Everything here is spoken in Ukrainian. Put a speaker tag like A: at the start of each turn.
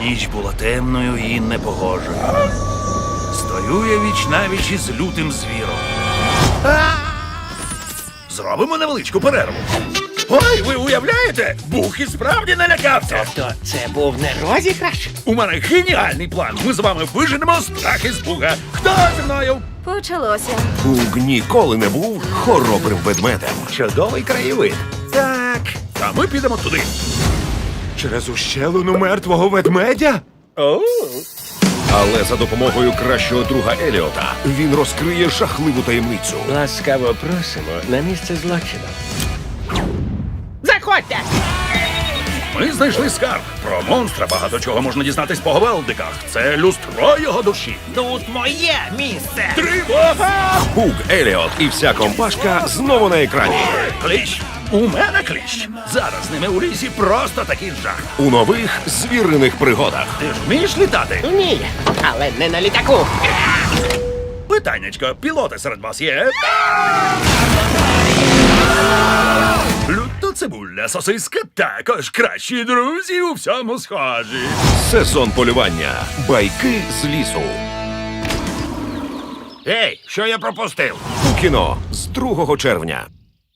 A: Ніч була темною і непогожою. Стою я віч навіч із лютим звіром. Зробимо невеличку перерву. Ой, ви уявляєте? Бух і справді налякався.
B: То це був не розіграш?
A: У мене геніальний план. Ми з вами виженемо страх із буга. Хто зі мною?
C: Почалося.
D: Буг ніколи не був хоробрим ведмедем.
E: Чудовий краєвид.
A: Так. А ми підемо туди.
E: Через ущелину мертвого ведмедя?
D: Але за допомогою кращого друга Еліота він розкриє жахливу таємницю.
B: Ласкаво просимо на місце злочину. Заходьте!
A: Ми знайшли скарб. Про монстра багато чого можна дізнатись по говелдиках. Це люстро його душі.
B: Тут моє місце!
A: Тривога!
D: Буг, Еліот і вся компашка знову на екрані.
A: Кліщ! У мене кліщ! Зараз з ними у лісі просто такий жах.
D: У нових звіриних пригодах.
A: Ти ж вмієш літати?
B: Вміє, але не на літаку.
A: Питаннячко, пілоти серед вас є? Люто цибуля, сосиска також кращі друзі у всьому схожі.
D: Сезон полювання. Байки з лісу.
A: Ей, що я пропустив?
D: У кіно з 2 червня.